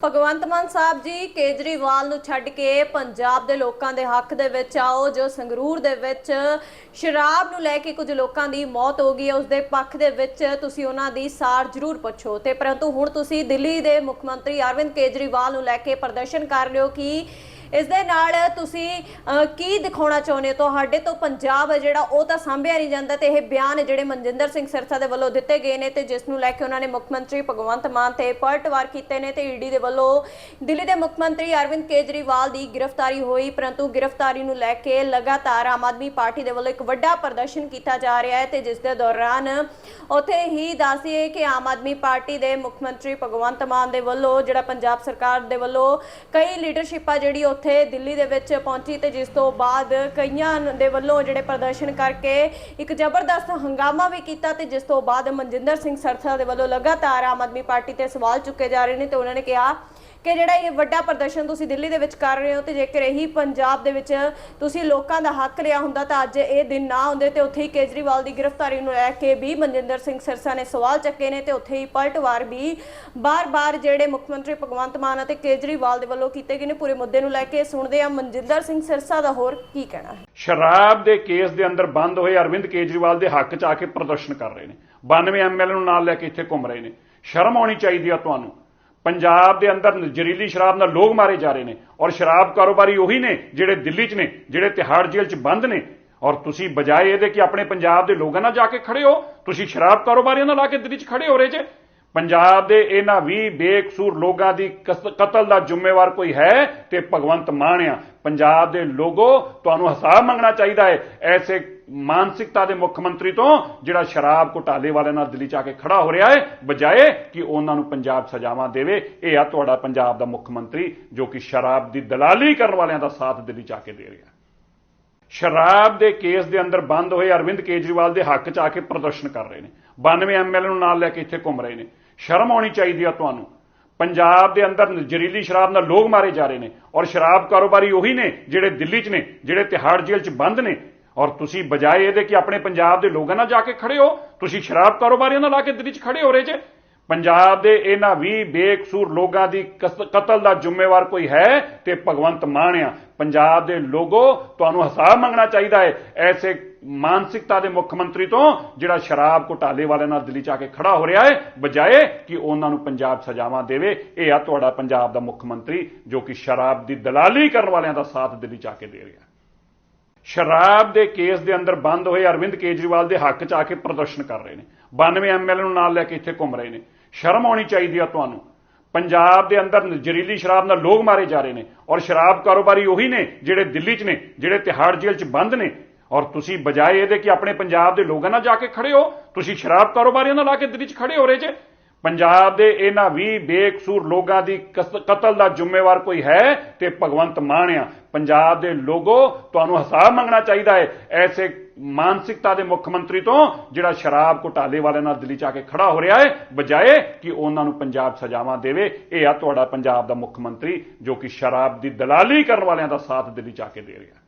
ਭਗਵੰਤ ਮਾਨ ਸਾਹਿਬ ਜੀ ਕੇਜਰੀਵਾਲ ਨੂੰ ਛੱਡ ਕੇ ਪੰਜਾਬ ਦੇ ਲੋਕਾਂ ਦੇ ਹੱਕ ਦੇ ਵਿੱਚ ਆਓ, ਜੋ ਸੰਗਰੂਰ ਦੇ ਵਿੱਚ ਸ਼ਰਾਬ ਨੂੰ ਲੈ ਕੇ ਕੁਝ ਲੋਕਾਂ ਦੀ ਮੌਤ ਹੋ ਗਈ ਹੈ, ਉਸ ਦੇ ਪੱਖ ਦੇ ਵਿੱਚ ਤੁਸੀਂ ਉਹਨਾਂ ਦੀ ਸਾਰ ਜ਼ਰੂਰ ਪੁੱਛੋ। ਤੇ ਪਰੰਤੂ ਹੁਣ ਤੁਸੀਂ ਦਿੱਲੀ ਦੇ ਮੁੱਖ ਮੰਤਰੀ ਅਰਵਿੰਦ ਕੇਜਰੀਵਾਲ ਨੂੰ ਲੈ ਕੇ ਪ੍ਰਦਰਸ਼ਨ ਕਰ ਰਹੇ ਹੋ ਕਿ ਇਸ ਦੇ ਨਾਲ ਤੁਸੀਂ ਕੀ ਦਿਖਾਉਣਾ ਚਾਹੁੰਦੇ ਹੋ? ਤੁਹਾਡੇ ਤੋਂ ਪੰਜਾਬ ਹੈ ਜਿਹੜਾ ਉਹ ਤਾਂ ਸਾਂਭਿਆ ਨਹੀਂ ਜਾਂਦਾ ਤੇ ਇਹ ਬਿਆਨ ਜਿਹੜੇ ਮਨਜਿੰਦਰ ਸਿੰਘ ਸਿਰਸਾ ਦੇ ਵੱਲੋਂ ਦਿੱਤੇ ਗਏ ਨੇ ਤੇ ਜਿਸ ਨੂੰ ਲੈ ਕੇ ਉਹਨਾਂ ਨੇ ਮੁੱਖ ਮੰਤਰੀ ਭਗਵੰਤ ਮਾਨ ਤੇ ਪਲਟਵਾਰ ਕੀਤੇ ਨੇ ਤੇ ਈਡੀ ਦੇ ਵੱਲੋਂ ਦਿੱਲੀ ਦੇ ਮੁੱਖ ਮੰਤਰੀ ਅਰਵਿੰਦ ਕੇਜਰੀਵਾਲ ਦੀ ਗ੍ਰਿਫਤਾਰੀ ਹੋਈ, ਪਰੰਤੂ ਗ੍ਰਿਫਤਾਰੀ ਨੂੰ ਲੈ ਕੇ ਲਗਾਤਾਰ ਆਮ ਆਦਮੀ ਪਾਰਟੀ ਦੇ ਵੱਲੋਂ ਇੱਕ ਵੱਡਾ ਪ੍ਰਦਰਸ਼ਨ ਕੀਤਾ ਜਾ ਰਿਹਾ ਹੈ ਤੇ ਜਿਸ ਦੇ ਦੌਰਾਨ ਉੱਥੇ ਹੀ ਦੱਸੀਏ ਕਿ ਆਮ ਆਦਮੀ ਪਾਰਟੀ ਦੇ ਮੁੱਖ ਮੰਤਰੀ ਭਗਵੰਤ ਮਾਨ ਦੇ ਵੱਲੋਂ ਜਿਹੜਾ ਪੰਜਾਬ ਸਰਕਾਰ ਦੇ ਵੱਲੋਂ ਕਈ ਲੀਡਰਸ਼ਿਪ ਆ ਜਿਹੜੀ ਉੱਥੇ ਦਿੱਲੀ ਦੇ ਵਿੱਚ ਪਹੁੰਚੀ ਤੇ ਜਿਸ ਤੋਂ ਬਾਅਦ ਕਈਆਂ ਦੇ ਵੱਲੋਂ ਜਿਹੜੇ ਪ੍ਰਦਰਸ਼ਨ ਕਰਕੇ ਇੱਕ ਜ਼ਬਰਦਸਤ ਹੰਗਾਮਾ ਵੀ ਕੀਤਾ ਤੇ ਜਿਸ ਤੋਂ ਬਾਅਦ ਮਨਜਿੰਦਰ ਸਿੰਘ ਸਰਸਾ ਦੇ ਵੱਲੋਂ ਲਗਾਤਾਰ ਆਮ ਆਦਮੀ ਪਾਰਟੀ ਤੇ ਸਵਾਲ ਚੁੱਕੇ ਜਾ ਰਹੇ ਨੇ ਤੇ ਉਹਨਾਂ ਨੇ ਕਿਹਾ ਕਿ ਜਿਹੜਾ ਇਹ ਵੱਡਾ ਪ੍ਰਦਰਸ਼ਨ ਤੁਸੀਂ ਦਿੱਲੀ ਦੇ ਵਿੱਚ ਕਰ ਰਹੇ ਹੋ ਤੇ ਜੇਕਰ ਇਹੀ ਪੰਜਾਬ ਦੇ ਵਿੱਚ ਤੁਸੀਂ ਲੋਕਾਂ ਦਾ ਹੱਕ ਲਿਆ ਹੁੰਦਾ ਤਾਂ ਅੱਜ ਇਹ ਦਿਨ ਨਾ ਹੁੰਦੇ ਤੇ ਉੱਥੇ ਹੀ ਕੇਜਰੀਵਾਲ ਦੀ ਗ੍ਰਿਫਤਾਰੀ ਨੂੰ ਲੈ ਕੇ ਵੀ ਮਨਜਿੰਦਰ ਸਿੰਘ ਸਿਰਸਾ ਨੇ ਸਵਾਲ ਚੱਕੇ ਨੇ ਤੇ ਉੱਥੇ ਹੀ ਪਲਟਵਾਰ ਵੀ ਬਾਰ-ਬਾਰ ਜਿਹੜੇ ਮੁੱਖ ਮੰਤਰੀ ਭਗਵੰਤ ਮਾਨ ਅਤੇ ਕੇਜਰੀਵਾਲ ਦੇ ਵੱਲੋਂ ਕੀਤੇ ਗਏ ਨੇ, ਪੂਰੇ ਮੁੱਦੇ ਨੂੰ ਲੈ ਕੇ ਸੁਣਦੇ ਆ ਮਨਜਿੰਦਰ ਸਿੰਘ ਸਿਰਸਾ ਦਾ ਹੋਰ ਕੀ ਕਹਿਣਾ ਹੈ। ਸ਼ਰਾਬ ਦੇ ਕੇਸ ਦੇ ਅੰਦਰ ਬੰਦ ਹੋਏ ਅਰਵਿੰਦ ਕੇਜਰੀਵਾਲ ਦੇ ਹੱਕ 'ਚ ਆ ਕੇ ਪ੍ਰਦਰਸ਼ਨ ਕਰ ਰਹੇ ਨੇ। 92 ਐਮਐਲਏ ਨੂੰ ਨਾਲ ਲੈ ਕੇ ਇੱਥੇ ਘੁੰਮ ਰਹੇ ਨੇ। ਸ਼ਰਮ ਆਉਣੀ ਚਾਹੀਦੀ ਆ ਤੁਹਾਨੂੰ। ਪੰਜਾਬ ਦੇ ਅੰਦਰ ਜ਼ਹਿਰੀਲੀ ਸ਼ਰਾਬ ਨਾਲ ਲੋਕ ਮਾਰੇ ਜਾ ਰਹੇ ਨੇ ਔਰ ਸ਼ਰਾਬ ਕਾਰੋਬਾਰੀ ਉਹੀ ਨੇ ਜਿਹੜੇ ਦਿੱਲੀ 'ਚ ਨੇ, ਜਿਹੜੇ ਤਿਹਾੜ ਜੇਲ੍ਹ 'ਚ ਬੰਦ ਨੇ। ਔਰ ਤੁਸੀਂ ਬਜਾਏ ਇਹਦੇ ਕਿ ਆਪਣੇ ਪੰਜਾਬ ਦੇ ਲੋਕਾਂ ਨਾਲ ਜਾ ਕੇ ਖੜੇ ਹੋ, ਤੁਸੀਂ ਸ਼ਰਾਬ ਕਾਰੋਬਾਰੀਆਂ ਨਾਲ ਆ ਕੇ ਦਿੱਲੀ 'ਚ ਖੜੇ ਹੋ ਰਹੇ ਜੇ। ਪੰਜਾਬ ਦੇ ਇਹਨਾਂ ਵੀ ਬੇਕਸੂਰ ਲੋਕਾਂ ਦੀ ਕਸ- ਕਤਲ ਦਾ ਜ਼ਿੰਮੇਵਾਰ ਕੋਈ ਹੈ ਤੇ ਭਗਵੰਤ ਮਾਨ ਆ। ਪੰਜਾਬ ਦੇ ਲੋਗੋ, ਤੁਹਾਨੂੰ ਹਿਸਾਬ ਮੰਗਣਾ ਚਾਹੀਦਾ ਹੈ। ਐਸੇ ਮਾਨਸਿਕਤਾ ਦੇ ਮੁੱਖ ਮੰਤਰੀ ਤੋਂ ਜਿਹੜਾ ਸ਼ਰਾਬ ਘੁਟਾਲੇ ਵਾਲਿਆਂ ਨਾਲ ਦਿੱਲੀ ਚ ਆ ਕੇ ਖੜਾ ਹੋ ਰਿਹਾ ਹੈ, ਬਜਾਏ ਕਿ ਉਹਨਾਂ ਨੂੰ ਪੰਜਾਬ ਸਜ਼ਾਵਾਂ ਦੇਵੇ, ਇਹ ਆ ਤੁਹਾਡਾ ਪੰਜਾਬ ਦਾ ਮੁੱਖ ਮੰਤਰੀ ਜੋ ਕਿ ਸ਼ਰਾਬ ਦੀ ਦਲਾਲੀ ਕਰਨ ਵਾਲਿਆਂ ਦਾ ਸਾਥ ਦਿੱਲੀ ਚ ਆ ਕੇ ਦੇ ਰਿਹਾ। ਸ਼ਰਾਬ ਦੇ ਕੇਸ ਦੇ ਅੰਦਰ ਬੰਦ ਹੋਏ ਅਰਵਿੰਦ ਕੇਜਰੀਵਾਲ ਦੇ ਹੱਕ 'ਚ ਆ ਕੇ ਪ੍ਰਦਰਸ਼ਨ ਕਰ ਰਹੇ ਨੇ। 92 ਐਮਐਲਏ ਨੂੰ ਨਾਲ ਲੈ ਕੇ ਇੱਥੇ ਘੁੰਮ ਰਹੇ ਨੇ। ਸ਼ਰਮ ਆਉਣੀ ਚਾਹੀਦੀ ਆ ਤੁਹਾਨੂੰ। ਪੰਜਾਬ ਦੇ ਅੰਦਰ ਜ਼ਹਿਰੀਲੀ ਸ਼ਰਾਬ ਨਾਲ ਲੋਕ ਮਾਰੇ ਜਾ ਰਹੇ ਨੇ ਔਰ ਸ਼ਰਾਬ ਕਾਰੋਬਾਰੀ ਉਹੀ ਨੇ ਜਿਹੜੇ ਦਿੱਲੀ 'ਚ ਨੇ, ਜਿਹੜੇ ਤਿਹਾੜ ਜੇਲ੍ਹ 'ਚ ਬੰਦ ਨੇ। ਔਰ ਤੁਸੀਂ ਬਜਾਏ ਇਹਦੇ ਕਿ ਆਪਣੇ ਪੰਜਾਬ ਦੇ ਲੋਕਾਂ ਨਾਲ ਜਾ ਕੇ ਖੜੇ ਹੋ, ਤੁਸੀਂ ਸ਼ਰਾਬ ਕਾਰੋਬਾਰੀਆਂ ਨਾਲ ਆ ਕੇ ਦਿੱਲੀ 'ਚ ਖੜੇ ਹੋ ਰਹੇ ਜੇ। ਪੰਜਾਬ ਦੇ ਇਹਨਾਂ ਵੀ ਬੇਕਸੂਰ ਲੋਕਾਂ ਦੀ ਕਸ- ਕਤਲ ਦਾ ਜ਼ਿੰਮੇਵਾਰ ਕੋਈ ਹੈ ਤੇ ਭਗਵੰਤ ਮਾਨ ਆ। ਪੰਜਾਬ ਦੇ ਲੋਗੋ, ਤੁਹਾਨੂੰ ਹਿਸਾਬ ਮੰਗਣਾ ਚਾਹੀਦਾ ਹੈ। ਐਸੇ ਮਾਨਸਿਕਤਾ ਦੇ ਮੁੱਖ ਮੰਤਰੀ ਤੋਂ ਜਿਹੜਾ ਸ਼ਰਾਬ ਘੁਟਾਲੇ ਵਾਲਿਆਂ ਨਾਲ ਦਿੱਲੀ ਚ ਆ ਕੇ ਖੜਾ ਹੋ ਰਿਹਾ ਹੈ, ਬਜਾਏ ਕਿ ਉਹਨਾਂ ਨੂੰ ਪੰਜਾਬ ਸਜ਼ਾਵਾਂ ਦੇਵੇ। ਇਹ ਆ ਤੁਹਾਡਾ ਪੰਜਾਬ ਦਾ ਮੁੱਖ ਮੰਤਰੀ ਜੋ ਕਿ ਸ਼ਰਾਬ ਦੀ ਦਲਾਲੀ ਕਰਨ ਵਾਲਿਆਂ ਦਾ ਸਾਥ ਦਿੱਲੀ ਚ ਆ ਕੇ ਦੇ ਰਿਹਾ। ਸ਼ਰਾਬ ਦੇ ਕੇਸ ਦੇ ਅੰਦਰ ਬੰਦ ਹੋਏ ਅਰਵਿੰਦ ਕੇਜਰੀਵਾਲ ਦੇ ਹੱਕ 'ਚ ਆ ਕੇ ਪ੍ਰਦਰਸ਼ਨ ਕਰ ਰਹੇ ਨੇ। 92 ਐਮਐਲਏ ਨੂੰ ਨਾਲ ਲੈ ਕੇ ਇੱਥੇ ਘੁੰਮ ਰਹੇ ਨੇ। ਸ਼ਰਮ ਆਉਣੀ ਚਾਹੀਦੀ ਆ ਤੁਹਾਨੂੰ। ਪੰਜਾਬ ਦੇ ਅੰਦਰ ਜ਼ਹਿਰੀਲੀ ਸ਼ਰਾਬ ਨਾਲ ਲੋਕ ਮਾਰੇ ਜਾ ਰਹੇ ਨੇ ਔਰ ਸ਼ਰਾਬ ਕਾਰੋਬਾਰੀ ਉਹੀ ਨੇ ਜਿਹੜੇ ਦਿੱਲੀ 'ਚ ਨੇ, ਜਿਹੜੇ ਤਿਹਾੜ ਜੇਲ੍ਹ 'ਚ ਬੰਦ ਨੇ। ਔਰ ਤੁਸੀਂ ਬਜਾਏ ਇਹਦੇ ਕਿ ਆਪਣੇ ਪੰਜਾਬ ਦੇ ਲੋਕਾਂ ਨਾਲ ਜਾ ਕੇ ਖੜੇ ਹੋ, ਤੁਸੀਂ ਸ਼ਰਾਬ ਕਾਰੋਬਾਰੀਆਂ ਨਾਲ ਆ ਕੇ ਦਿੱਲੀ 'ਚ ਖੜੇ ਹੋ ਰਹੇ ਜੇ ਪੰਜਾਬ ਦੇ ਇਹਨਾਂ ਵੀ ਬੇਕਸੂਰ ਲੋਕਾਂ ਦੀ ਕਸ- ਕਤਲ ਦਾ ਜ਼ਿੰਮੇਵਾਰ ਕੋਈ ਹੈ ਤੇ ਭਗਵੰਤ ਮਾਨ ਆ। ਪੰਜਾਬ ਦੇ ਲੋਗੋ ਤੁਹਾਨੂੰ ਹਿਸਾਬ ਮੰਗਣਾ ਚਾਹੀਦਾ ਹੈ। ਐਸੇ ਮਾਨਸਿਕਤਾ ਦੇ ਮੁੱਖ ਮੰਤਰੀ ਤੋਂ ਜਿਹੜਾ ਸ਼ਰਾਬ ਘੁਟਾਲੇ ਵਾਲਿਆਂ ਨਾਲ ਦਿੱਲੀ ਚ ਆ ਕੇ ਖੜਾ ਹੋ ਰਿਹਾ ਹੈ, ਬਜਾਏ ਕਿ ਉਹਨਾਂ ਨੂੰ ਪੰਜਾਬ ਸਜ਼ਾਵਾਂ ਦੇਵੇ, ਇਹ ਆ ਤੁਹਾਡਾ ਪੰਜਾਬ ਦਾ ਮੁੱਖ ਮੰਤਰੀ ਜੋ ਕਿ ਸ਼ਰਾਬ ਦੀ ਦਲਾਲੀ ਕਰਨ ਵਾਲਿਆਂ ਦਾ ਸਾਥ ਦਿੱਲੀ ਚ ਆ ਕੇ ਦੇ ਰਿਹਾ।